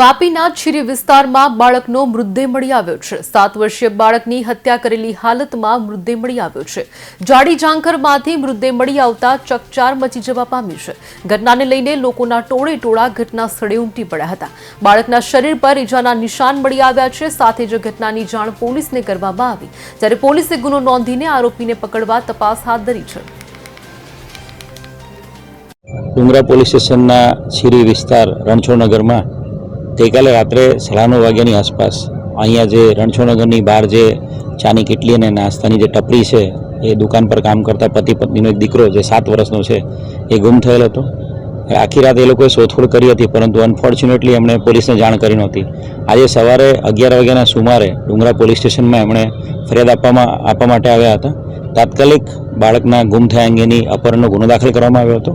વાપીના છીરી વિસ્તારમાં બાળકનો મૃતદેહ મળી આવ્યો છે. સાત વર્ષીય બાળકની હત્યા કરેલી હાલતમાં મૃતદેહ મળી આવ્યો છે. જાડી ઝાંખરમાંથી મૃતદેહ મળી આવતા ચકચાર મચી જવા પામી છે. ઘટનાને લઈને લોકોના ટોળે ટોળા ઘટના સ્થળે ઉમટી પડ્યા હતા. બાળકના શરીર પર ઈજાના નિશાન મળી આવ્યા છે. સાથે જ ઘટનાની જાણ પોલીસને કરવામાં આવી. જ્યારે પોલીસે ગુનો નોંધીને આરોપીને પકડવા તપાસ હાથ ધરી છે. ડુંગરા પોલીસ સ્ટેશનના છીરી વિસ્તાર રણછોડનગરમાં ગઈકાલે રાત્રે સાડા નવ વાગ્યાની આસપાસ અહીંયા જે રણછોડનગરની બહાર જે ચાની કેટલી અને નાસ્તાની જે ટપરી છે, એ દુકાન પર કામ કરતા પતિ પત્નીનો એક દીકરો જે સાત વર્ષનો છે, એ ગુમ થયેલ હતો. આખી રાત એ લોકોએ શોધખોળ કરી હતી, પરંતુ અનફોર્ચ્યુનેટલી એમણે પોલીસને જાણ કરી નહોતી. આજે સવારે અગિયાર વાગ્યાના સુમારે ડુંગરા પોલીસ સ્ટેશનમાં એમણે ફરિયાદ આપવામાં, આપવા માટે આવ્યા હતા. તાત્કાલિક બાળકના ગુમ થયા અંગેની અપહરણનો ગુનો દાખલ કરવામાં આવ્યો હતો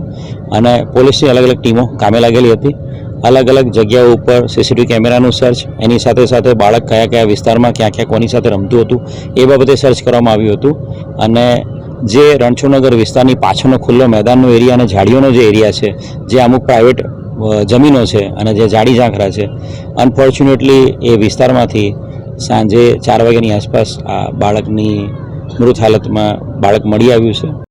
અને પોલીસની અલગ અલગ ટીમો કામે લાગેલી હતી. અલગ અલગ જગ્યાઓ ઉપર સીસીટીવી કેમેરાનું સર્ચ એની સાથે સાથે બાળક કયા કયા વિસ્તારમાં ક્યાં ક્યાં કોની સાથે રમતું હતું, એ બાબતે સર્ચ કરવામાં આવ્યું હતું. અને જે રણછોડનગર વિસ્તારની પાછળનો ખુલ્લો મેદાનનો એરિયા અને ઝાડીઓનો જે એરિયા છે, જે અમુક પ્રાઇવેટ જમીનો છે અને જે જાડી ઝાંખરા છે અનફોર્ચ્યુનેટલી એ વિસ્તારમાંથી સાંજે ચાર વાગ્યાની આસપાસ આ બાળકની મૃત હાલતમાં બાળક મળી આવ્યું છે.